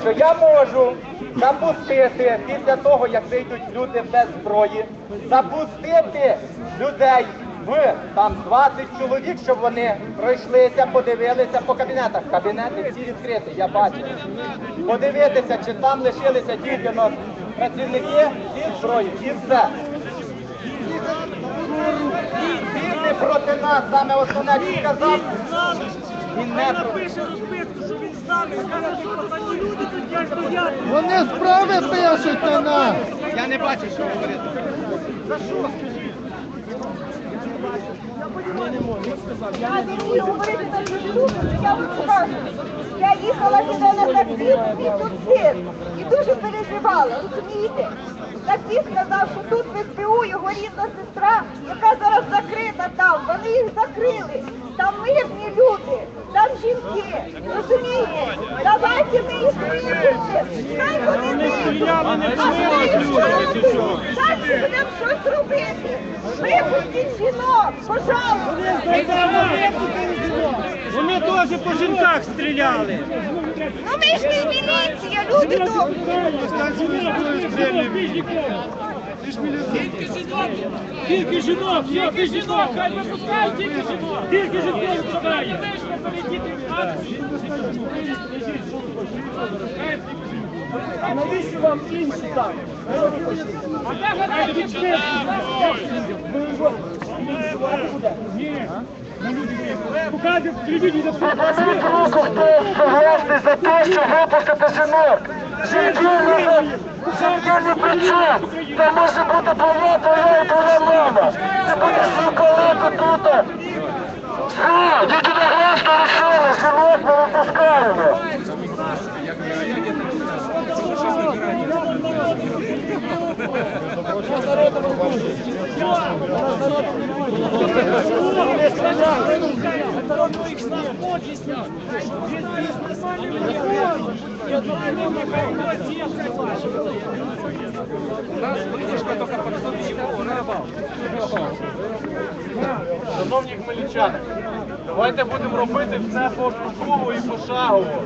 що я можу запустити після того, як вийдуть люди без зброї, запустити людей в там 20 чоловік, щоб вони пройшлися, подивилися по кабінетах. Кабінети всі відкриті, я бачу. Подивитися, чи там лишилися дійсно працівники зі зброї, і все. Не проти нас, саме основне, він сказав. Він не. Напише розписку, що він з нами, що люди тут стоять. Вони справи пишуть на нас. Я не бачу, що говорити. Я не вмію говорити на цю минуту, що я вам скажу. Я їхала сюди на таксі, і тут цирк. І дуже переживала, розумієте? Таксі сказав, що тут в СБУ його рідна сестра, яка зараз закрита там. Вони їх закрили. Там мирні люди. Розумієте? Давайте ми їх випустимо. Хай вони. А ми? Далі будемо щось робити. Випустіть жінок, пожалуйста. Вони теж по жінках стріляли. Ну ми ж не міліція, люди добрі. Тільки жінок, тільки жінок, хай випускають тільки жінок. Тільки жінок випускають. А навіщо вам інші так? А де гадайте Ні. Покажуть, телевізію не Підніміть руку, хто согласний за те, щоб випустити жінок. Жінки жінки не при. Це може бути твоя, твоя і твоя мама. Ти будеш шоколаду тут. Все, діти на глаз нарушили, жінок не випускаємо. Шановні хмельничани, давайте будемо робити все поступово і пошагово.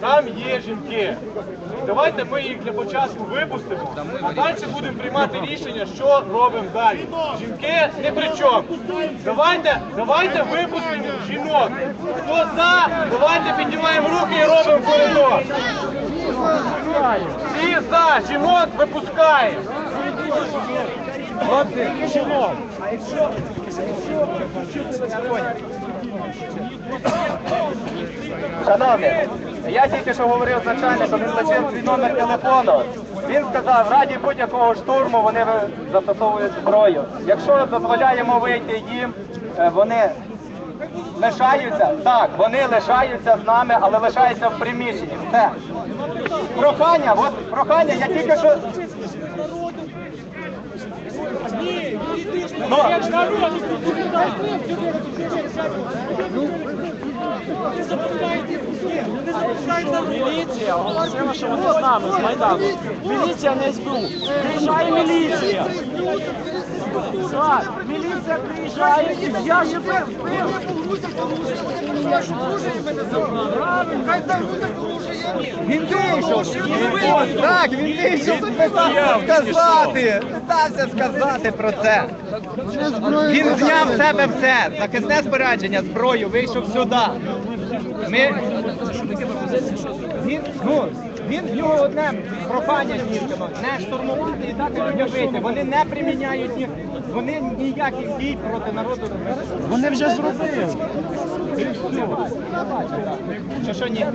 Там є жінки. Давайте ми їх для початку випустимо, а далі будемо приймати рішення, що робимо далі. Жінки не при чому. Давайте, давайте випустимо жінок. Хто за, давайте піднімаємо руки і робимо коридор. Всі за, жінок випускаємо. Хлопці, жінок. Шановні, я тільки що говорив з начальником, він лишив свій номер телефону. Він сказав, в раді будь-якого штурму вони застосовують зброю. Якщо дозволяємо вийти їм, е, вони лишаються, так, вони лишаються з нами, але лишаються в приміщенні. Все. Прохання, от прохання, я тільки що. Ну, Міліція оголосила, що вони з нами, з Майдану. Міліція не СБУ. Приїжджає міліція. Міліція приїжджає, я ще Він вийшов. Так, він вийшов. Питався сказати. Питався сказати про це. Він зняв з себе все. Захисне спорядження, зброю, вийшов сюди. Ми... Він, ну, він в нього одне прохання дійсно, не штурмувати і дати людям вийти. Вони не приміняють їх, вони ніяких дій проти народу. Вони вже зробили. Що що ні?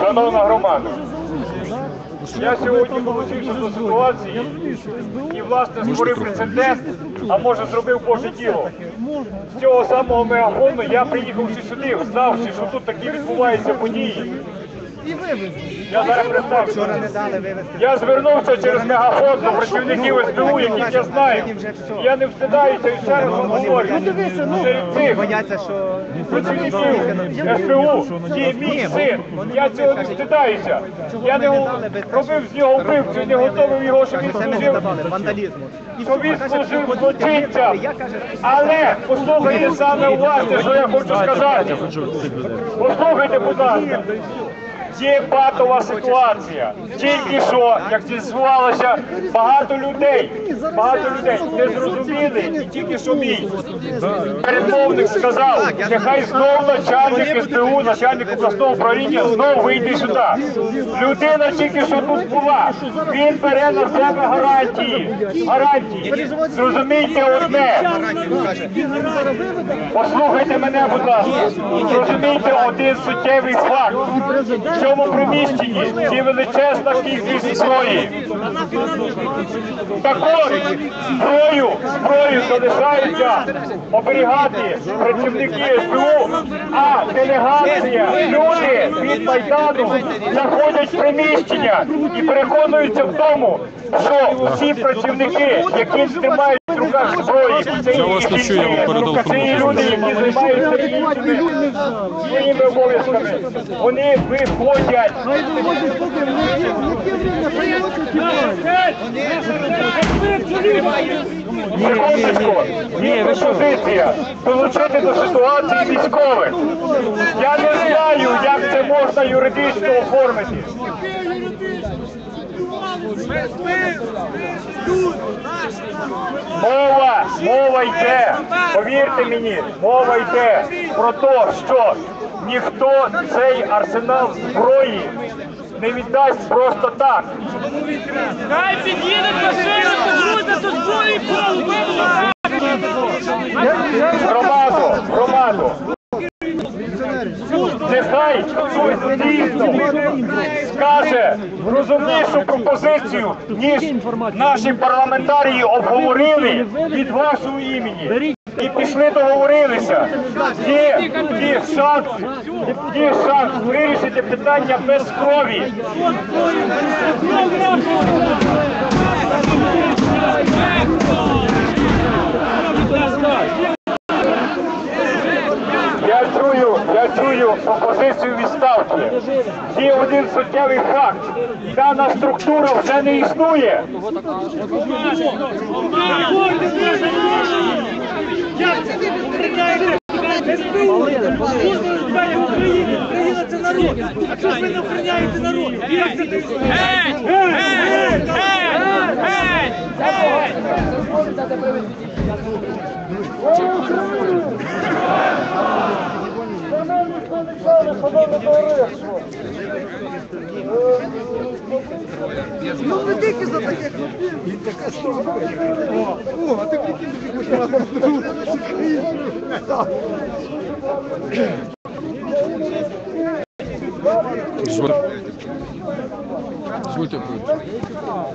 Шановна громада, я сьогодні долучився до ситуації і, власне, створив прецедент, а може зробив Боже діло. З цього самого мегафону я приїхавши сюди, знавши, що тут такі відбуваються події. Я зараз представлю. Я звернувся через мегафон до працівників СБУ, яких я знаю. Я не встидаюся і ще раз вам говорю. Серед цих Бояться, що працівників СБУ є мій син. Я цього не стидаюся. Я не робив з нього вбивцю, не готовив його, щоб він служив. Щоб він служив злочинцям. Але послухайте саме уважно, що я хочу сказати. Послухайте, будь ласка. Є патова ситуація. Тільки що, як з'ясувалося, багато людей, багато людей не зрозуміли, і тільки що мій перемовник сказав, нехай знов начальник СБУ, начальник обласного управління знов вийде сюди. Людина тільки що тут була. Він бере на себе гарантії. Гарантії. Зрозумійте одне. Послухайте мене, будь ласка. Зрозумійте один суттєвий факт. Цьому приміщенні є величезна кількість зброї. Також зброю, зброю залишаються оберігати працівники СБУ, а делегація, люди від Майдану заходять в приміщення і переконуються в тому, що всі працівники, які тримають в руках зброї, це Я вас не чую, я вам передав це є люди, які займаються своїми обов'язками. Вони виходять. Секундочку, є пропозиція долучити до ситуації військових. Я не знаю, як це можна юридично оформити. Мова, мова йде, повірте мені, мова йде про те, що ніхто цей арсенал зброї не віддасть просто так. Хай під'їдуть машини, погрузять до зброї Громаду, громаду. Нехай дійсно скаже розумнішу пропозицію, ніж наші парламентарії обговорили від вашого імені. І пішли договорилися. Є, є шанс, є шанс вирішити питання без крові. Чую відставки. Є один суттєвий факт. Дана структура вже не існує. Дозвольте. Дозвольте пройти.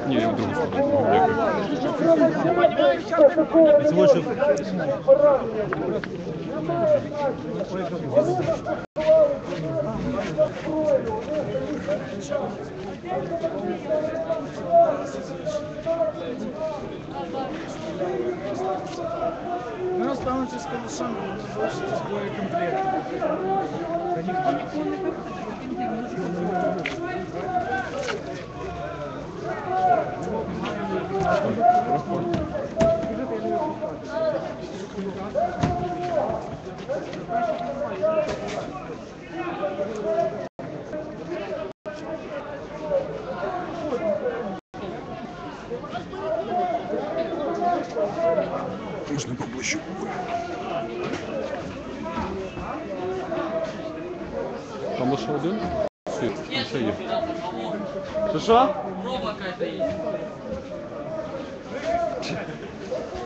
Ні, я в другу сторону. Дякую. Ми останемося з калашами, ми залишиться з боєкомплектом. Можна поближче. Там лише один? Світ, там ще є. Що що?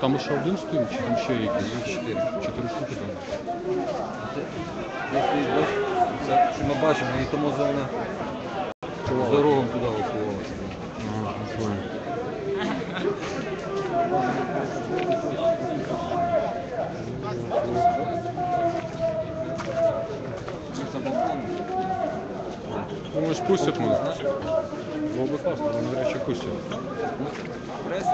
Там лише один стоїть, чи там ще якісь? Чотири. Чотири штуки там. Це що ми бачимо, і тому зона здоровим туди виховувалася. Ага. Ну, пустять мене. Було би класно, але навряд чи пустять. Пресу.